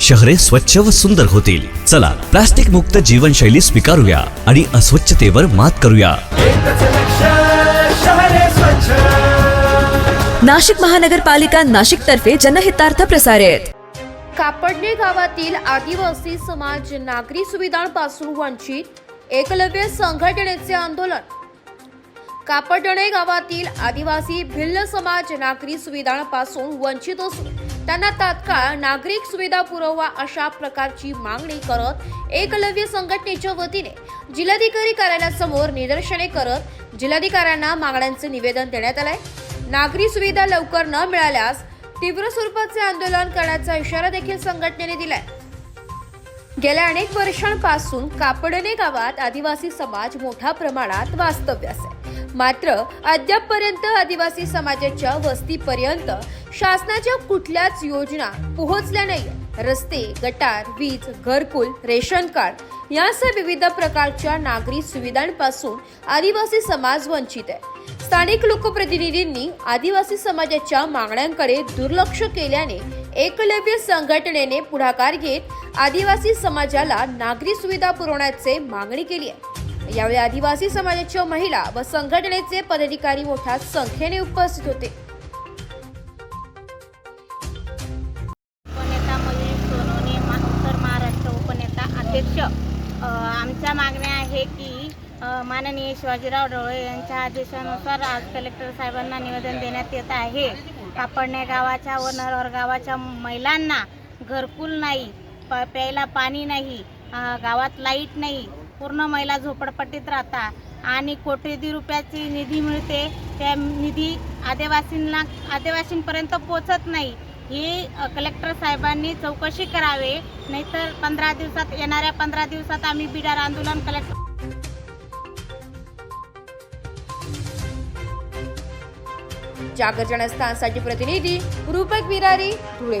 शहरे स्वच्छ व सुंदर होतील. चला प्लास्टिक मुक्त जीवनशैली स्वीकारूया आणि अस्वच्छतेवर मात करूया. नाशिक महानगरपालिका नाशिक तर्फे जनहितार्थ प्रसारित. कापडणे गावातील आदिवासी समाज नागरी सुविधांपासून वंचित एकलव्य संघटनेचे आंदोलन. कापडणे गावातील आदिवासी भिल्ल समाज नागरी सुविधांपासून वंचित असून त्यांना तात्काळ नागरिक सुविधा पुरवा अशा प्रकारची मागणी करत एकलव्य संघटनेच्या वतीने जिल्हाधिकारी कार्यालयासमोर निदर्शने करत जिल्हाधिकाऱ्यांना मागण्यांचे निवेदन देण्यात आलंय. नागरी सुविधा लवकर न मिळाल्यास तीव्र स्वरूपाचे आंदोलन करण्याचा इशारा देखील संघटनेने दिलाय. गेल्या अनेक वर्षांपासून कापडणे गावात आदिवासी समाज मोठ्या प्रमाणात वास्तव्यास आहे. मात्र अद्यापपर्यंत आदिवासी समाजाच्या वस्तीपर्यंत शासनाच्या कुठल्याच योजना पोहोचल्या नाही रस्ते गटार वीज घरकुल रेशन कार्ड यासह विविध प्रकारच्या नागरी सुविधांपासून आदिवासी समाज वंचित आहे. स्थानिक लोकप्रतिनिधींनी आदिवासी समाजाच्या मागण्यांकडे दुर्लक्ष केल्याने एकलव्य संघटनेने पुढाकार घेत आदिवासी समाजाला नागरी सुविधा पुरवण्याचे मागणी केली आहे. यावेळी आदिवासी समाजाच्या महिला व संघटनेचे पदाधिकारी मोठ्या संख्येने उपस्थित होते. अध्यक्ष आमच्या मागण्या आहे की माननीय शिवाजीराव डोळे यांच्या आदेशानुसार आज कलेक्टर साहेबांना निवेदन देण्यात येत आहे. कापडणे गावाच्या व नरहर गावाच्या महिलांना घरकुल नाही प प्यायला पाणी नाही गावात लाइट नाही पूर्ण महिला झोपडपट्टीत राहतात आणि कोट्यवधी रुपयाची निधी मिळते. त्या निधी आदिवासींना आदिवासींपर्यंत पोचत नाही. ही कलेक्टर साहेबांनी चौकशी करावे नाहीतर पंधरा दिवसात येणाऱ्या पंधरा दिवसात आम्ही बिडार आंदोलन कलेक्टर जागर जनस्थानसाठी प्रतिनिधी रूपक विरारी धुळे.